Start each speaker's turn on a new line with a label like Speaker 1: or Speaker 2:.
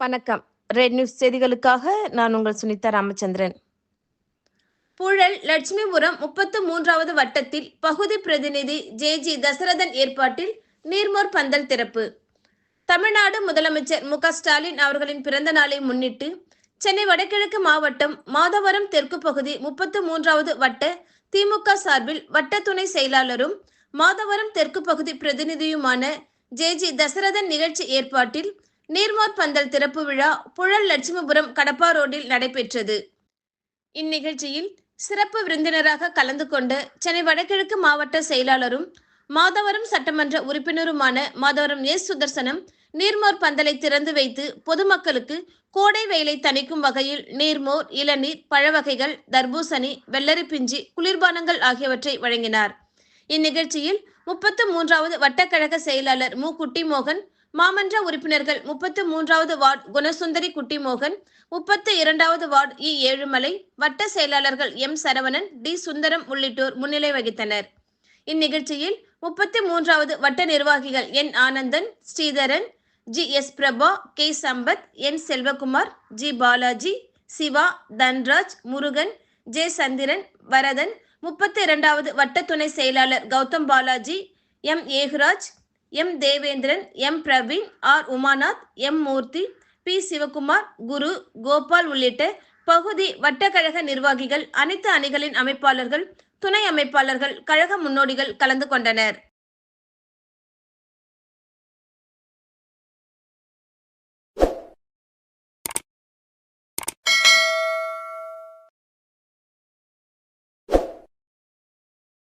Speaker 1: வணக்கம். Red news செய்திகளுக்காக நான் உங்கள் சுனிதா ராமச்சந்திரன். புழல் லட்சுமிபுரம் முப்பத்து மூன்றாவது வட்டத்தில் பகுதி பிரதிநிதி ஜே ஜி தசரதன் ஏற்பாட்டில் நீர்மோர் பந்தல் திறப்பு. தமிழ்நாடு முதலமைச்சர் மு ஸ்டாலின் அவர்களின் பிறந்த நாளை முன்னிட்டு சென்னை வடகிழக்கு மாவட்டம் மாதவரம் தெற்கு பகுதி முப்பத்து மூன்றாவது வட்ட திமுக சார்பில் வட்ட துணை செயலாளரும் மாதவரம் தெற்கு பகுதி பிரதிநிதியுமான ஜே ஜி தசரதன் நிகழ்ச்சி ஏற்பாட்டில் நீர்மோர் பந்தல் திறப்பு விழா புழல் லட்சுமிபுரம் கடப்பா ரோடில் நடைபெற்றது. இந்நிகழ்ச்சியில் சிறப்பு விருந்தினராக கலந்து கொண்ட சென்னை வடகிழக்கு மாவட்ட செயலாளரும் மாதவரம் சட்டமன்ற உறுப்பினருமான மாதவரம் எஸ் சுதர்சனம் நீர்மோர் பந்தலை திறந்து வைத்து பொதுமக்களுக்கு கோடை வெயிலை தணிக்கும் வகையில் நீர்மோர் இளநீர் பழவகைகள் தர்பூசணி வெள்ளரி பிஞ்சி குளிர்பானங்கள் ஆகியவற்றை வழங்கினார். இந்நிகழ்ச்சியில் முப்பத்து மூன்றாவது வட்டக்கழக செயலாளர் மு குட்டிமோகன் மாமன்ற உறுப்பினர்கள் முப்பத்து மூன்றாவது வார்டு குணசுந்தரி குட்டிமோகன் முப்பத்து இரண்டாவது வார்டு இ ஏழுமலை வட்ட செயலாளர்கள் எம் சரவணன் டி சுந்தரம் உள்ளிட்டோர் முன்னிலை வகித்தனர். இந்நிகழ்ச்சியில் முப்பத்தி மூன்றாவது வட்ட நிர்வாகிகள் N Anandan Sridharan G S Prabha K Sampath N Selvakumar G Balaji Siva Dhanraj Murugan J Chandran Varadhan முப்பத்தி இரண்டாவது வட்ட துணை செயலாளர் Gautham Balaji M Eguraj M Devendran M Praveen R Umanath M Moorthy P Sivakumar Guru Gopal உள்ளிட்ட பகுதி வட்டக்கழக நிர்வாகிகள் அனைத்து அணிகளின் அமைப்பாளர்கள் துணை அமைப்பாளர்கள் கழக முன்னோடிகள் கலந்து கொண்டனர்.